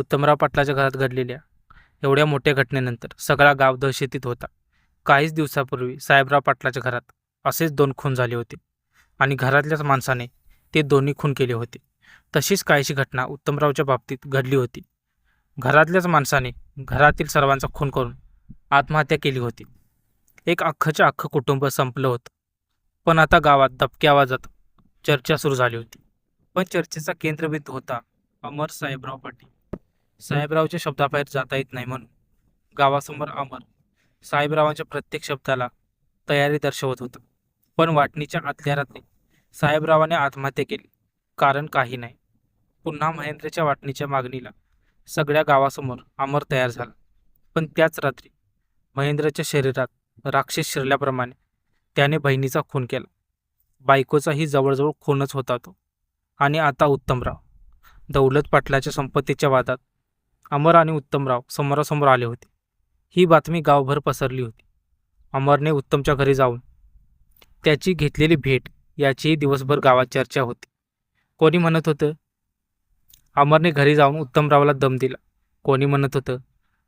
उत्तमराव पाटलाच्या घरात घडलेल्या एवढ्या मोठ्या घटनेनंतर सगळा गाव दहशतीत होता. काहीच दिवसापूर्वी साहेबराव पाटलाच्या घरात असेच दोन खून झाले होते आणि घरातल्याच माणसाने ते दोन्ही खून केले होते. तशीच काहीशी घटना उत्तमरावच्या बाबतीत घडली होती. घरातल्याच माणसाने घरातील सर्वांचा खून करून आत्महत्या केली होती. एक अख्खच्या अख्खं कुटुंब संपलं होतं. पण आता गावात दबक्या आवाजात चर्चा सुरू झाली होती. पण चर्चेचा केंद्रबिंदू होता अमर साहेबराव पाटील. साहेबरावच्या शब्दाबाहेर जाता येत नाही म्हणून गावासमोर अमर साहेबरावांच्या प्रत्येक शब्दाला तयारी दर्शवत होतं. पण वाटणीच्या आतल्या रात्री साहेबरावाने आत्महत्या केली. कारण काही नाही. पुन्हा महेंद्रच्या वाटणीच्या मागणीला सगळ्या गावासमोर अमर तयार झाला. पण त्याच रात्री महेंद्रच्या शरीरात राक्षस शिरल्याप्रमाणे त्याने बहिणीचा खून केला. बायकोचाही जवळजवळ खूनच होता तो. आणि आता उत्तमराव दौलत पाटलाच्या संपत्तीच्या वादात अमर आणि उत्तमराव समोरासमोर आले होते. ही बातमी गावभर पसरली होती. अमरने उत्तमच्या घरी जाऊन त्याची घेतलेली भेट याचीही दिवसभर गावात चर्चा होती. कोणी म्हणत होतं अमरने घरी जाऊन उत्तमरावला दम दिला. कोणी म्हणत होतं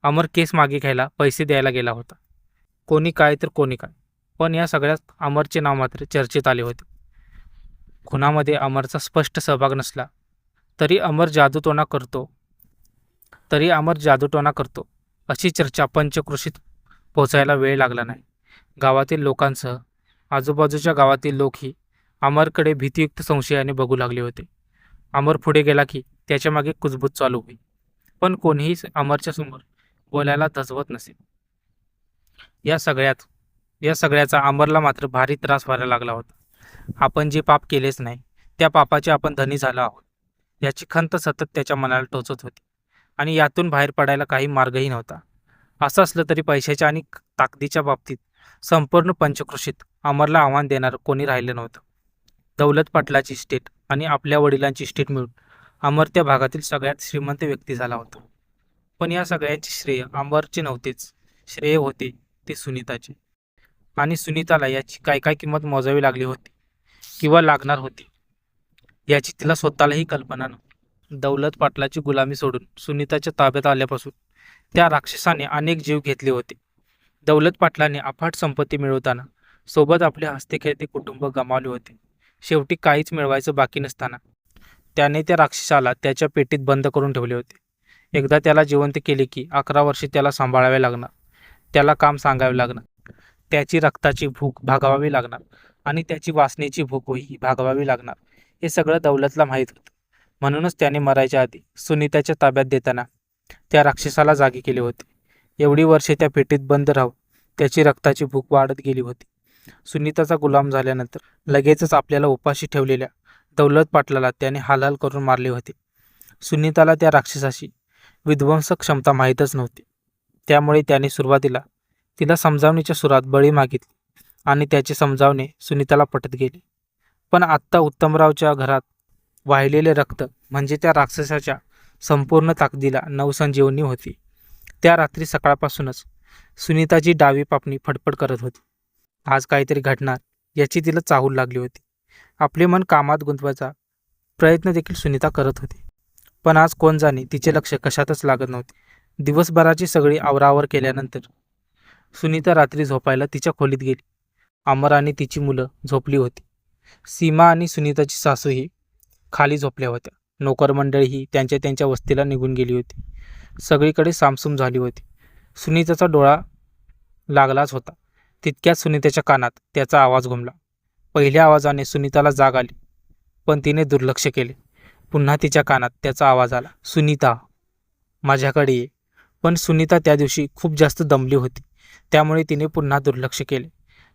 अमर केस मागे घ्यायला पैसे द्यायला गेला होता. कोणी काय तर कोणी काय. पण या सगळ्यात अमरचे नाव मात्र चर्चेत आले होते. खुनामध्ये अमरचा स्पष्ट सहभाग नसला तरी अमर जादूटोणा करतो तरी अमर जादूटोणा करतो. अशी चर्चा पंचकृषीत पोचायला वेळ लागला नाही. गावातील लोकांसह आजूबाजूच्या गावातील लोकही अमरकडे भीतीयुक्त संशयाने बघू लागले होते. अमर पुढे गेला की त्याच्यामागे कुजबूज चालू होईल. पण कोणीही अमरच्या समोर बोलायला धजवत नसे या सगळ्यात या सगळ्याचा अमरला मात्र भारी त्रास व्हायला लागला होता. आपण जे पाप केलेच नाही त्या पापाचे आपण धनी झालो आहोत. याची खंत सतत त्याच्या मनाला टोचत होती. आणि यातून बाहेर पडायला काही मार्गही नव्हता. असं असलं तरी पैशाच्या आणि ताकदीच्या बाबतीत संपूर्ण पंचकृषीत अमरला आव्हान देणारं कोणी राहिलं नव्हतं. दौलत पाटलाची स्टेट आणि आपल्या वडिलांची स्टेट मिळून अमर त्या भागातील सगळ्यात श्रीमंत व्यक्ती झाला होता. पण या सगळ्याचे श्रेय अमरचे नव्हतेच. श्रेय होते ते सुनीताचे. आणि सुनीताला याची काय काय किंमत मोजावी लागली होती किंवा लागणार होती याची तिला स्वतःलाही कल्पना नव्हती. दौलत पाटलाची गुलामी सोडून सुनीताच्या ताब्यात आल्यापासून त्या राक्षसाने अनेक जीव घेतले होते. दौलत पाटलाने अफाट संपत्ती मिळवताना सोबत आपले हस्ते खेळते कुटुंब गमावले होते. शेवटी काहीच मिळवायचं बाकी नसताना त्याने त्या राक्षसाला त्याच्या पेटीत बंद करून ठेवले होते. एकदा त्याला जिवंत केले की अकरा वर्षे त्याला सांभाळावे लागणार त्याला काम सांगावे लागणार त्याची रक्ताची भूक भागवावी लागणार आणि त्याची वासनेची भूक ही भागवावी लागणार हे सगळं दौलतला माहीत होतं. म्हणूनच त्याने मरायच्या आधी सुनीताच्या ताब्यात देताना त्या राक्षसाला जागी केले होते. एवढी वर्षे त्या पेटीत बंद राहून त्याची रक्ताची भूक वाढत गेली होती. सुनीताचा गुलाम झाल्यानंतर लगेचच आपल्याला उपाशी ठेवलेल्या दौलत पाटलाला त्याने हालहाल करून मारले होते. सुनीताला त्या राक्षसाशी विध्वंसक क्षमता माहीतच नव्हती. त्यामुळे त्याने सुरुवातीला तिला समजावणीच्या सुरात बळी मागितली आणि त्याचे समजावणे सुनीताला पटत गेले. पण आत्ता उत्तमरावच्या घरात वाहिलेले रक्त म्हणजे त्या राक्षसाच्या संपूर्ण ताकदीला नवसंजीवनी होती. त्या रात्री सकाळपासूनच सुनीताची डावी पापणी फडफड करत होती. आज काहीतरी घडणार याची तिला चाहूल लागली होती. आपले मन कामात गुंतवायचा प्रयत्न देखील सुनीता करत होती. पण आज कोण जाणे तिचे लक्ष कशातच लागत नव्हते. दिवसभराची सगळी आवरावर केल्यानंतर सुनीता रात्री झोपायला तिच्या खोलीत गेली. अमर आणि तिची मुलं झोपली होती. सीमा आणि सुनीताची सासूही खाली झोपल्या होत्या. नोकर मंडळीही त्यांच्या त्यांच्या वस्तीला निघून गेली होती. सगळीकडे सामसूम झाली होती. सुनीताचा डोळा लागलाच होता. तितक्यात सुनीताच्या कानात त्याचा आवाज घुमला. पहिल्या आवाजाने सुनीताला जाग आली पण तिने दुर्लक्ष केले. पुन्हा तिच्या कानात त्याचा आवाज आला सुनीता माझ्याकडे ये. पण सुनीता त्या दिवशी खूप जास्त दमली होती. त्यामुळे तिने पुन्हा दुर्लक्ष केले.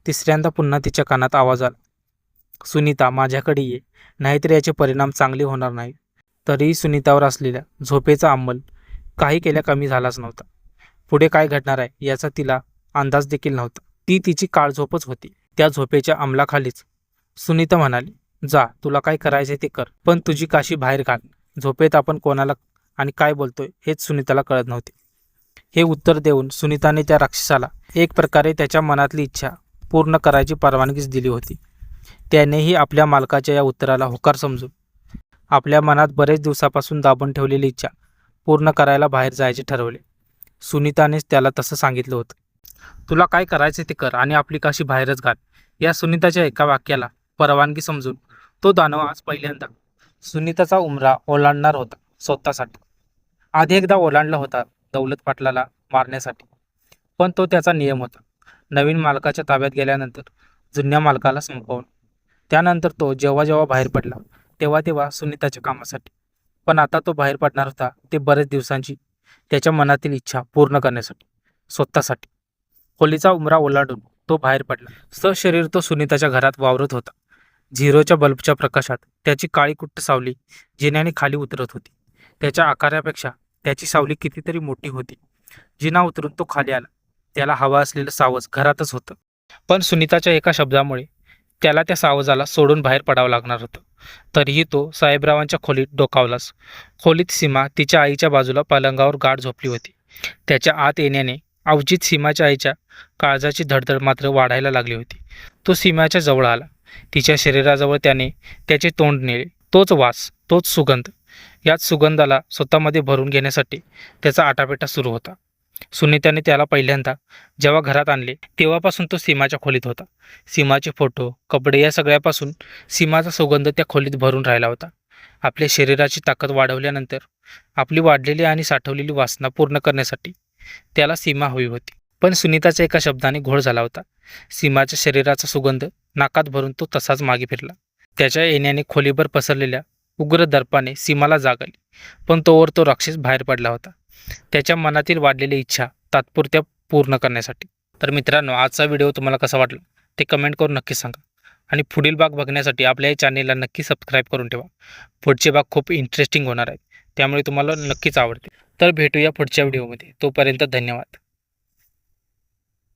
तिसऱ्यांदा पुन्हा तिच्या कानात आवाज आला. सुनीता माझ्याकडे ये. नाहीतर याचे परिणाम चांगले होणार नाही तरीही सुनीतावर असलेल्या झोपेचा अंमल काही केल्या कमी झालाच नव्हता. पुढे काय घडणार आहे याचा तिला अंदाज देखील नव्हता. ती तिची काळझोपच होती. त्या झोपेच्या अंमलाखालीच सुनीता म्हणाली जा तुला काय करायचे ते कर पण तुझी काशी बाहेर घाल. झोपेत आपण कोणाला आणि काय बोलतोय हेच सुनीताला कळत नव्हते. हे उत्तर देऊन सुनीताने त्या राक्षसाला एक प्रकारे त्याच्या मनातली इच्छा पूर्ण करायची परवानगीच दिली होती. त्यानेही आपल्या मालकाच्या या उत्तराला होकार समजून आपल्या मनात बरेच दिवसापासून दाबून ठेवलेली इच्छा पूर्ण करायला बाहेर जायचे ठरवले. सुनीतानेच त्याला तसं सांगितलं होतं. तुला काय करायचं ते कर आणि आपली काशी बाहेरच घाल या सुनीताच्या एका वाक्याला परवानगी समजून तो दानव आज पहिल्यांदा सुनीताचा उमरा ओलांडणार होता स्वतःसाठी. आधी एकदा ओलांडला होता दौलत पाटलाला मारण्यासाठी. पण तो त्याचा नियम होता. नवीन मालकाच्या ताब्यात गेल्यानंतर जुन्या मालकाला संपवून त्यानंतर तो जेव्हा जेव्हा बाहेर पडला तेव्हा तेव्हा सुनीताच्या कामासाठी. पण आता तो बाहेर पडणार होता ते बरेच दिवसांची त्याच्या मनातील इच्छा पूर्ण करण्यासाठी स्वतःसाठी. खोलीचा उमरा ओलांडून तो बाहेर पडला. सशरीर तो सुनीताच्या घरात वावरत होता. झिरोच्या बल्बच्या प्रकाशात त्याची काळी कुट्ट सावली जिन्याने खाली उतरत होती. त्याच्या आकारापेक्षा त्याची सावली कितीतरी मोठी होती. जिना उतरून तो खाली आला. त्याला हवा असलेलं सावज घरातच होतं. पण सुनीताच्या एका शब्दामुळे त्याला त्या सावजाला सोडून बाहेर पडावं लागणार होतं. तरीही तो साहेबरावांच्या खोलीत डोकावलाच. खोलीत सीमा तिच्या आईच्या बाजूला पलंगावर गाठ झोपली होती. त्याच्या आत येण्याने अवजित सीमाच्या आईच्या काळजाची धडधड मात्र वाढायला लागली होती. तो सीमाच्या जवळ आला. तिच्या शरीराजवळ त्याने त्याचे तोंड नेले. तोच वास तोच सुगंध याच सुगंधाला स्वतःमध्ये भरून घेण्यासाठी त्याचा आटापेटा सुरू होता. सुनीताने त्याला पहिल्यांदा जेव्हा घरात आणले तेव्हापासून तो सीमाच्या खोलीत होता. सीमाचे फोटो कपडे या सगळ्यापासून सीमाचा सुगंध त्या खोलीत भरून राहिला होता. आपल्या शरीराची ताकद वाढवल्यानंतर आपली वाढलेली आणि साठवलेली वासना पूर्ण करण्यासाठी त्याला सीमा हवी होती. पण सुनीताच्या एका शब्दाने घोळ झाला होता. सीमाच्या शरीराचा सुगंध नाकात भरून तो तसाच मागे फिरला. त्याच्या येण्याने खोलीभर पसरलेल्या उग्र दर्पाने सीमाला जाग आली पण तोवर तो राक्षस बाहेर पडला होता. त्याच्या मनातील वाढलेली इच्छा तात्पुरत्या पूर्ण करण्यासाठी. तर मित्रांनो आजचा व्हिडिओ तुम्हाला कसा वाटला ते कमेंट करून नक्की सांगा. आणि पुढील भाग बघण्यासाठी आपल्या या चॅनेलला नक्की सबस्क्राईब करून ठेवा. पुढचे भाग खूप इंटरेस्टिंग होणार आहे त्यामुळे तुम्हाला नक्कीच आवडते तर भेटूया पुढच्या व्हिडिओमध्ये तोपर्यंत धन्यवाद.